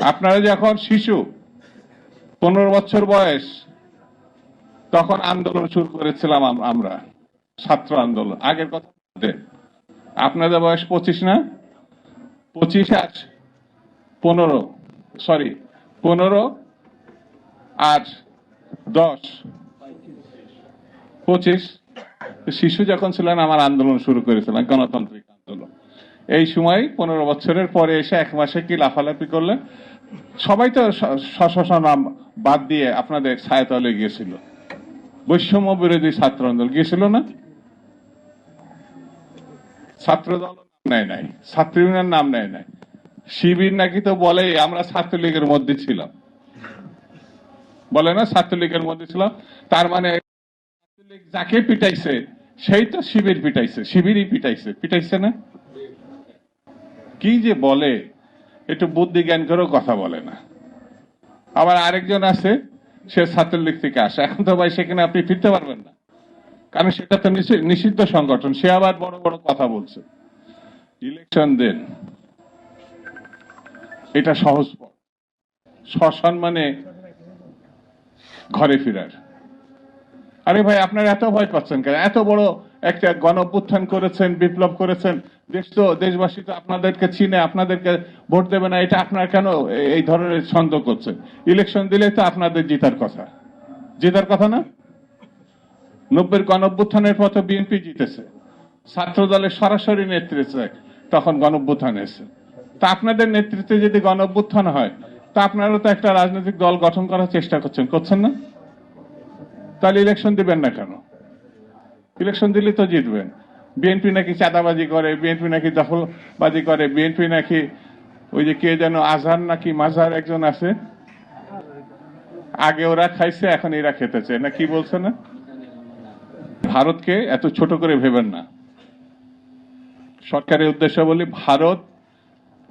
আপনারা যখন শিশু, পনেরো বছর বয়স, তখন আন্দোলন শুরু করেছিলাম আমরা। ছাত্র আন্দোলন। আগের কথা আপনাদের বয়স পঁচিশ না? পঁচিশ আর পনেরো সরি পনেরো আর দশ। পঁচিশ। শিশু যখন ছিলেন, আমার আন্দোলন শুরু করেছিলাম গণতান্ত্রিক আন্দোলন এই সময় পনেরো বছরের পরে এসে এক মাসে কি লাফালাফি করলেন? সবাই তো নাম বাদ দিয়ে আপনাদের ছায়াতলে গিয়েছিল। বৈষম্য বিরোধী ছাত্র আন্দোলন গিয়েছিল না? ছাত্র দল নাম নেয় নাই ছাত্র নাম নেয় নাই। শিবির নাকি তো বলে, আমরা ছাত্রলীগের মধ্যে ছিলাম। বলে না ছাত্রলীগের মধ্যে ছিলাম? তার মানে যাকে পিটাইছে, সেই তো শিবির পিটাইছে, শিবিরই পিটাইছে। পিটাইছে না? কি যে বলে, একটু বুদ্ধি জ্ঞান করেও কথা বলে না। আবার আরেকজন আছে, সে ছাত্রলীগ থেকে আসে। এখন তো ভাই সেখানে আপনি ফিরতে পারবেন না। কারণ সেটা তো নিষিদ্ধ সংগঠন। সে আবার বড় বড় কথা বলছে। ইলেকশন দেন। এটা সহজ পথ। সসম্মানে ঘরে ফেরার। আরে ভাই, আপনারা এত ভয় পাচ্ছেন কেন? এত বড় একটা গণঅভ্যুত্থান করেছেন, বিপ্লব করেছেন। দেশ তো দেশবাসী তো আপনাদেরকে চিনে, আপনাদেরকে ভোট দেবে না, এটা আপনার কেন এই ধরনের ছন্দ করছেন? ইলেকশন দিলে তো আপনাদের জিতার কথা। জেতার কথা না? নব্বের গণ অভ্যুত্থানের পথে বিএনপি জিতেছে। ছাত্র দলের সরাসরি নেতৃত্বে তখন গণ অভ্যুত্থান এসেছে। তা আপনাদের নেতৃত্বে যদি গণ অভ্যুত্থান হয়, তা আপনারা তো একটা রাজনৈতিক দল গঠন করার চেষ্টা করছেন করছেন না? তাহলে ইলেকশন দিবেন না কেন? ইলেকশন দিলে তো জিতবেন বিএনপি নাকি চাঁদাবাজি করে, বিএনপি নাকি দখলবাজি করে, বিএনপি নাকি ওই যে কে যেন আজহার নাকি মাঝহার একজন আছে। আগে ওরা খাইছে, এখন এরা খেতেছে। না কি বলছে না? ভারতকে এত ছোট করে ভেবেন না। সরকারের উদ্দেশ্য বলি ভারত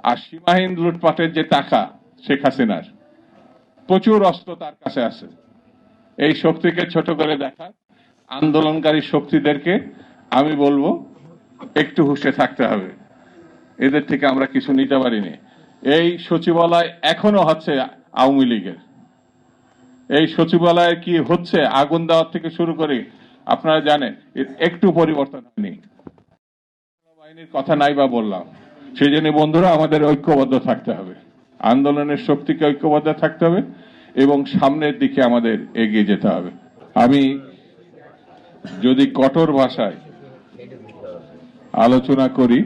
আর সীমাহীন লুটপাটের যে টাকা, শেখ হাসিনার, প্রচুর অস্ত্র তার কাছে আছে। এই শক্তিকে ছোট করে দেখা আন্দোলনকারী শক্তিদেরকে আমি বলব, একটু হুঁশে থাকতে হবে। এদের থেকে আমরা কিছু নিতে পারিনি। এই সচিবালয় এখনও হচ্ছে আওয়ামী লীগের। এই সচিবালয়ে কি হচ্ছে, আগুন দেওয়ার থেকে শুরু করে, আপনারা জানেন একটু পরিবর্তন হয়নি। বাহিনীর কথা নাই বা বললাম। সেই জন্য বন্ধুরা, আমাদের ঐক্যবদ্ধ থাকতে হবে। আন্দোলনের শক্তিকে ঐক্যবদ্ধ থাকতে হবে এবং সামনের দিকে আমাদের এগিয়ে যেতে হবে। আমি যদি কঠোর ভাষায় আলোচনা করি,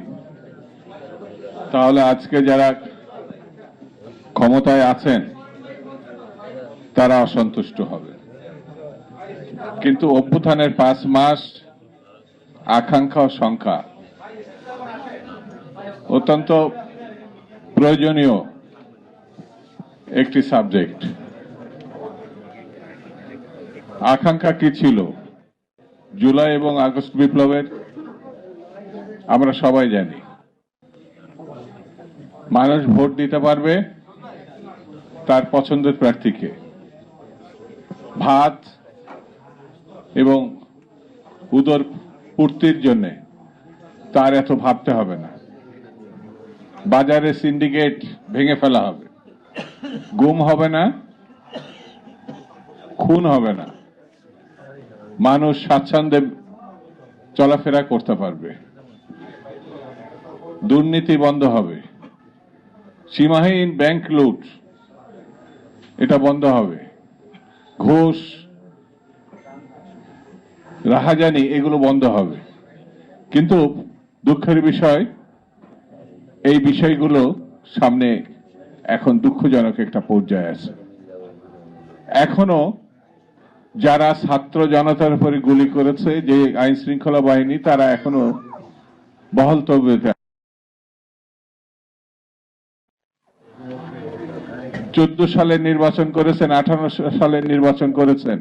তাহলে আজকে যারা ক্ষমতায় আছেন, তারা অসন্তুষ্ট হবে। কিন্তু অভ্যুত্থানের পাঁচ মাস আকাঙ্ক্ষা ও সংখ্যা অত্যন্ত প্রয়োজনীয় একটি সাবজেক্ট। আকাঙ্ক্ষা কি ছিল? জুলাই এবং আগস্ট বিপ্লবের আমরা সবাই জানি। মানুষ ভোট দিতে পারবে তার পছন্দের প্রার্থীকে। ভাত এবং উদর পূর্তির জন্য তার এত ভাবতে হবে না। বাজারে সিন্ডিকেট ভেঙে ফেলা হবে। গুম হবে না, খুন হবে না। মানুষ স্বাচ্ছন্দ্যে চলাফেরা করতে পারবে। দুর্নীতি বন্ধ হবে। সীমাহীন ব্যাংক লুট এটা বন্ধ হবে। ঘুষ, রাহাজানি, এগুলো বন্ধ হবে। কিন্তু দুঃখের বিষয়, এই বিষয়গুলো সামনে এখন দুঃখজনক একটা পর্যায়ে আছে। এখনও যারা ছাত্র জনতার উপরে গুলি করেছে, যে আইন শৃঙ্খলা বাহিনী, তারা এখনও বহল তবিয়তে চোদ্দ সালে নির্বাচন করেছেন, আঠারো সালে নির্বাচন করেছেন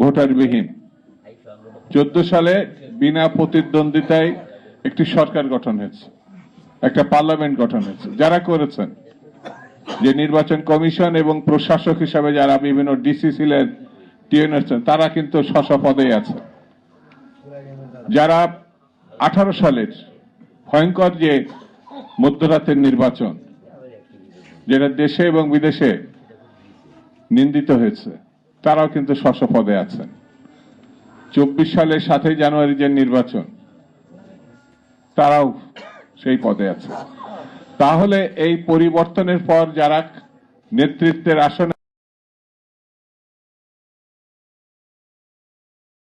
ভোটারবিহীন। চোদ্দ সালে বিনা প্রতিদ্বন্দ্বিতায় একটি সরকার গঠন হয়েছে, একটা পার্লামেন্ট গঠন হয়েছে। যারা করেছেন, যে নির্বাচন কমিশন এবং প্রশাসক হিসাবে যারা বিভিন্ন ডিসি ছিলেন টিএনএস তারা কিন্তু স্ব পদে আছে। যারা আঠারো সালের ভয়ঙ্কর যে মধ্যরাতের নির্বাচন, যেটা দেশে এবং বিদেশে নিন্দিত হয়েছে, তারাও কিন্তু স্বস্ব পদে আছেন চব্বিশ সালের সাতই জানুয়ারি যে নির্বাচন, তারাও সেই পদে আছে। তাহলে এই পরিবর্তনের পর যারা নেতৃত্বের আসনে